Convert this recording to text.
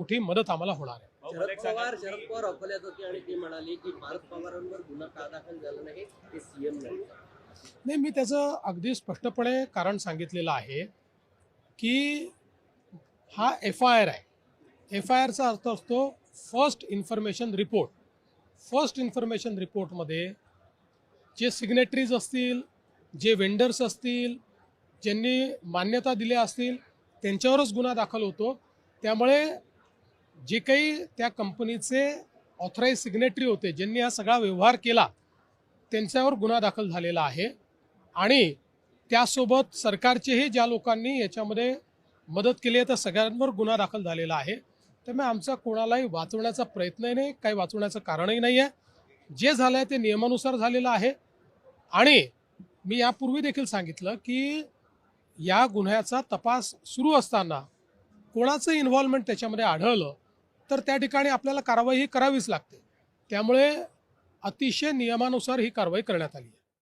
मोठी मदत आम्हाला होणार आहे. शरद पवार शरद पवार अकोल्यात होते आणि ते म्हणाले की भारत पवारांवर गुन्हा का दाखल झाला नाही ते सीएम नाही नाही मी त्याचं अगदी स्पष्टपणे कारण सांगितलेलं आहे की हा एफ आय आर आहे. एफ आय आरचा अर्थ असतो first information report first information रिपोर्टमध्ये जे सिग्नेटरीज असतील जे वेंडर्स असतील ज्यांनी मान्यता दिल्या असतील त्यांच्यावरच गुन्हा दाखल होतो. त्यामुळे जे काही त्या कंपनीचे ऑथराईज सिग्नेटरी होते ज्यांनी हा सगळा व्यवहार केला त्यांच्यावर गुन्हा दाखल झालेला आहे. आणि त्यासोबत सरकारचेही ज्या लोकांनी याच्यामध्ये मदत केली आहे त्या सगळ्यांवर गुन्हा दाखल झालेला आहे. त्यामुळे आमचा कोणालाही वाचवण्याचा प्रयत्नही नाही काही वाचवण्याचं कारणही नाही आहे. जे झालं आहे ते नियमानुसार झालेलं आहे. आणि मी यापूर्वी देखील सांगितलं की या गुन्ह्याचा तपास सुरू असताना कोणाचं इन्व्हॉल्वमेंट त्याच्यामध्ये आढळलं तर त्या ठिकाणी आपल्याला कारवाई ही करावीच लागते. त्यामुळे अतिशय नियमानुसार ही कारवाई करण्यात आली आहे.